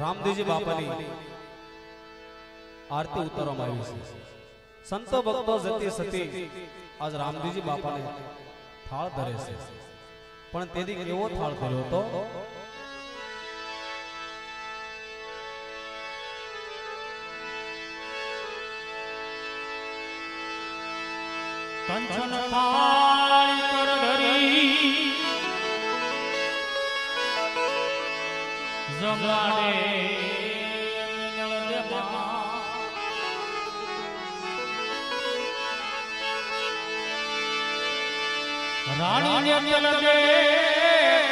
રામદેવજી બાપાની આરતી ઉતારવામાં આવી છે. સંતો ભક્તો જતી સતી આજ રામદેવજી બાપાને થાળ ધરે છે. પણ તેથી કેવો થાળ ધર્યો હતો? કંચન થાળી રાણીને તેલ દે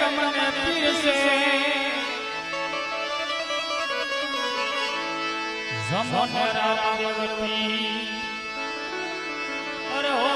તમને પીરસે. જમન રામદેવતી અરે હો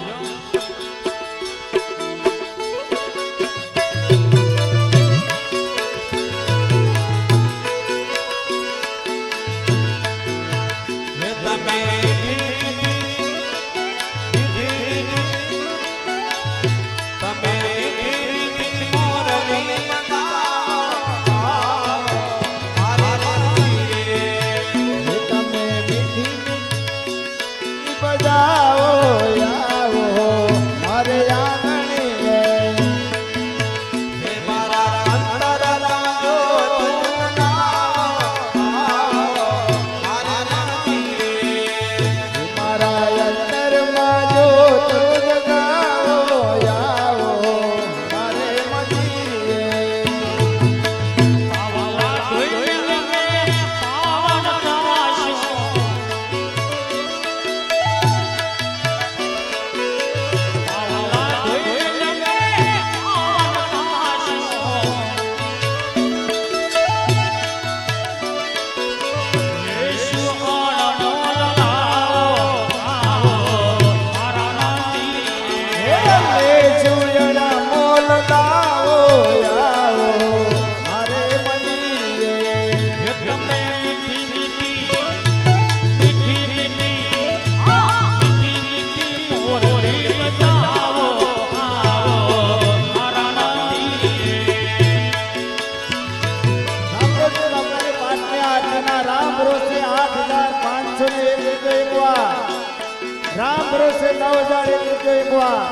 ભરોસે નવ હજાર એક રૂપિયો એક વાર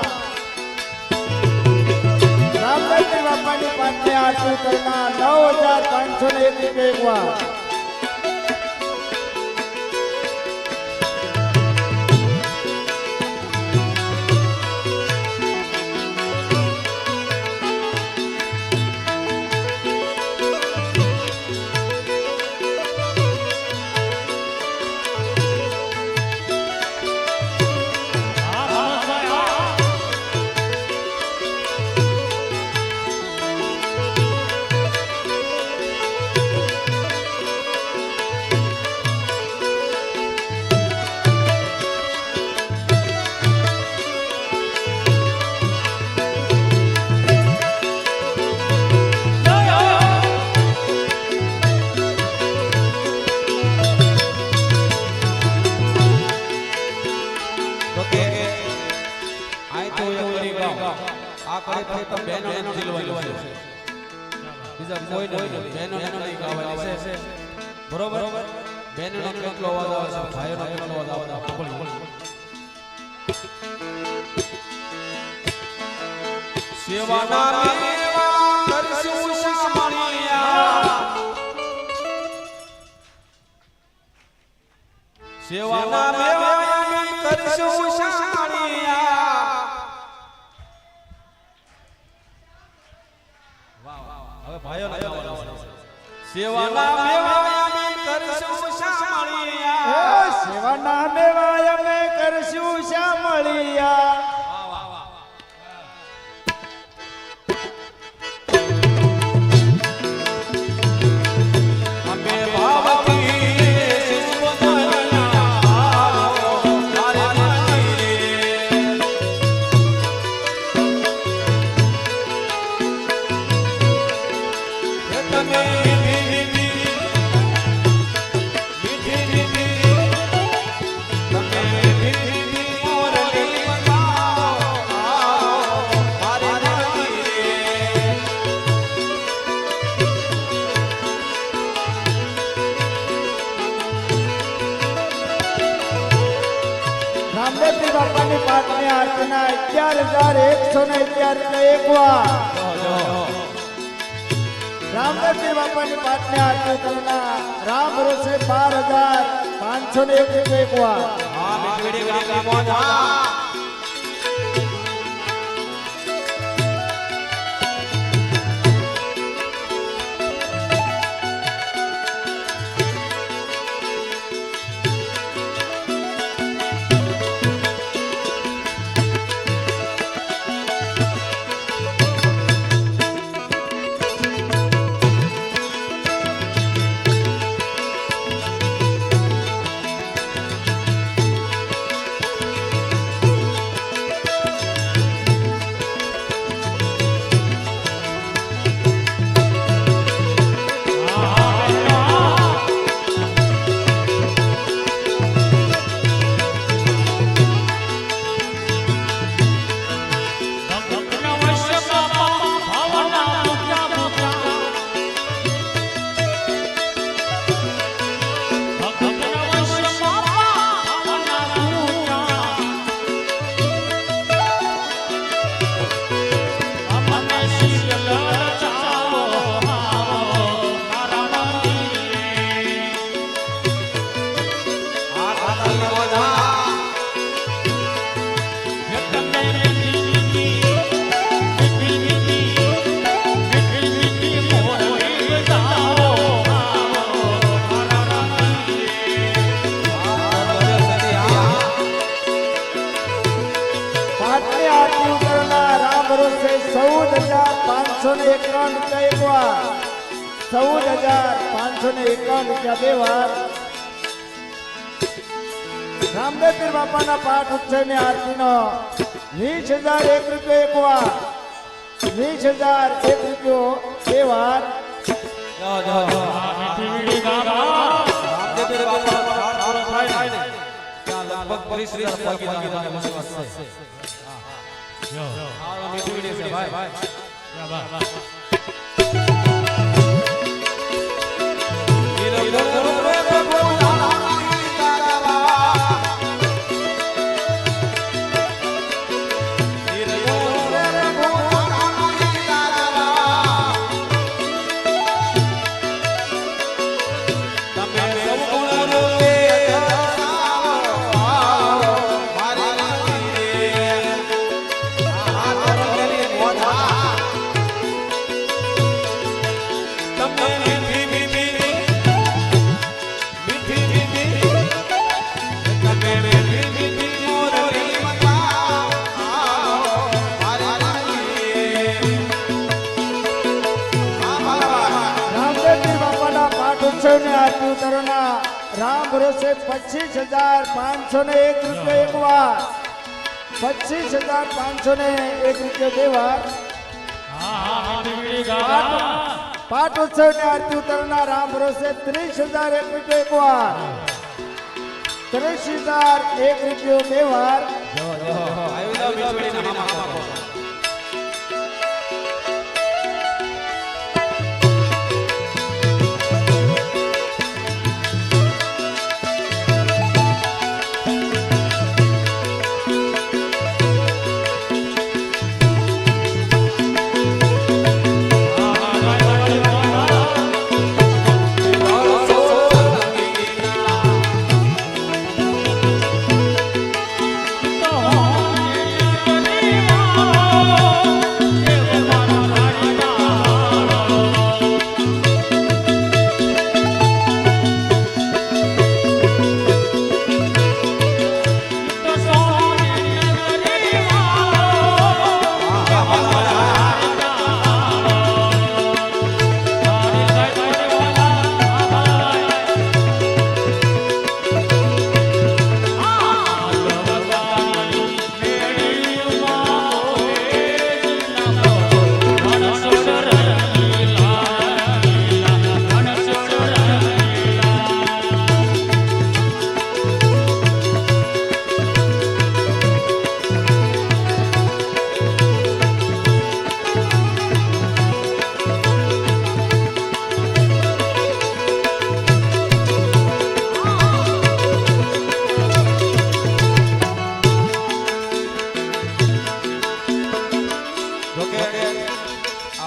રામદાસજી બાપાની પાંચમી આરતી કરનાર નવ હજાર પાંચસો ને એક રૂપિયા એક આ કરે ફક્ત બહેનો ને જીલવાની છે બીજા કોઈ નહીં બેનો ને નહીં ગાવાની છે બરોબર? બેનો ને કેટલો અવાજ આવે છે. ભાઈઓ ને કેટલો અવાજ આવે છે. સાંભળ્યું. સેવાના મેવા કરશું શામળિયા. સેવાના મેવા કરશું શામળિયા હવે ભાઈઓ ને ગાવાનું છે. સેવાના કરશું શામળિયા. સેવાના મેવાય અમે કરશું શ્યામળિયા અગિયાર રૂપિયા એક વાર રામદેવજી બાપાની પાટની આરતી કરનાર રામ રોષે બાર હજાર પાંચસો ને એક હજાર પાંચસો ને એકાવન રૂપિયા એક વાર ચૌદ હજાર પાંચસો ને એકાવન રૂપિયા બે વાર રામદેવપીર બાપાના પાઠ ઉત્સવની આરતીનો વીસ હજાર એક રૂપિયો એક વાર વીસ હજાર એક રૂપિયો બે વાર જો જો જો રામદેવપીર બાપાનો પાઠ પૂરો થાય ને ત્યાં લગભગ ત્રીસ મીઠડી છે ભાઈ કરનાર રામ ભરોસે પચીસ હજાર પાંચસો ને એક રૂપિયા એક વાર. પચીસ હજાર પાંચસો ને એક રૂપિયા બે વાર. પાઠ ઉત્સવની આરતી ઉતરના રામ ભરોસે ત્રીસ હજાર એક રૂપિયા એક વાર. ત્રીસ હજાર એક રૂપિયો બે વાર.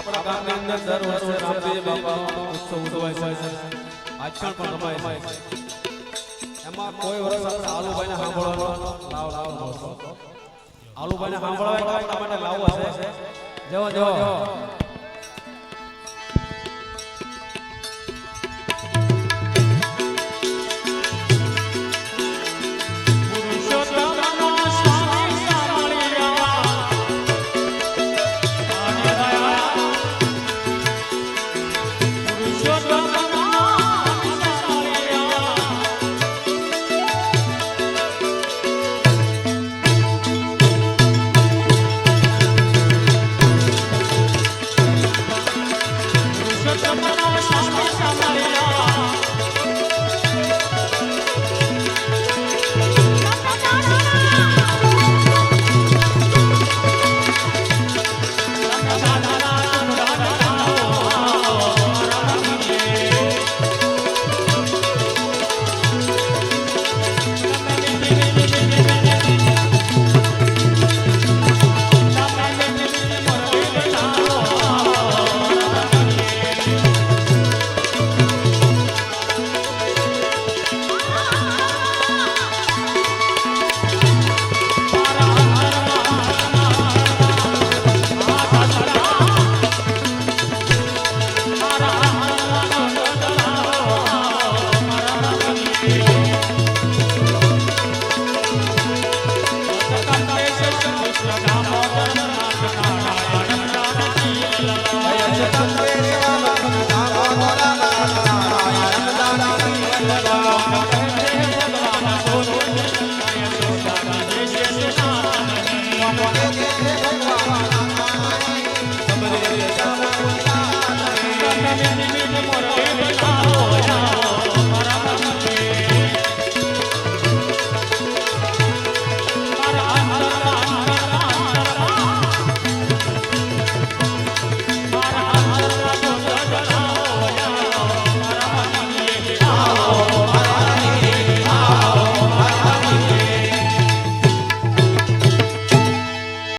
આપણા ગામની અંદર દર છે. આચરણ પણ રમાય છે. એમાં કોઈ વર્ષ આલુભાઈને સાંભળવાનો લાવ લાવ મળતો આલુભાઈને સાંભળવા એટલા માટે લાવો જવા જવા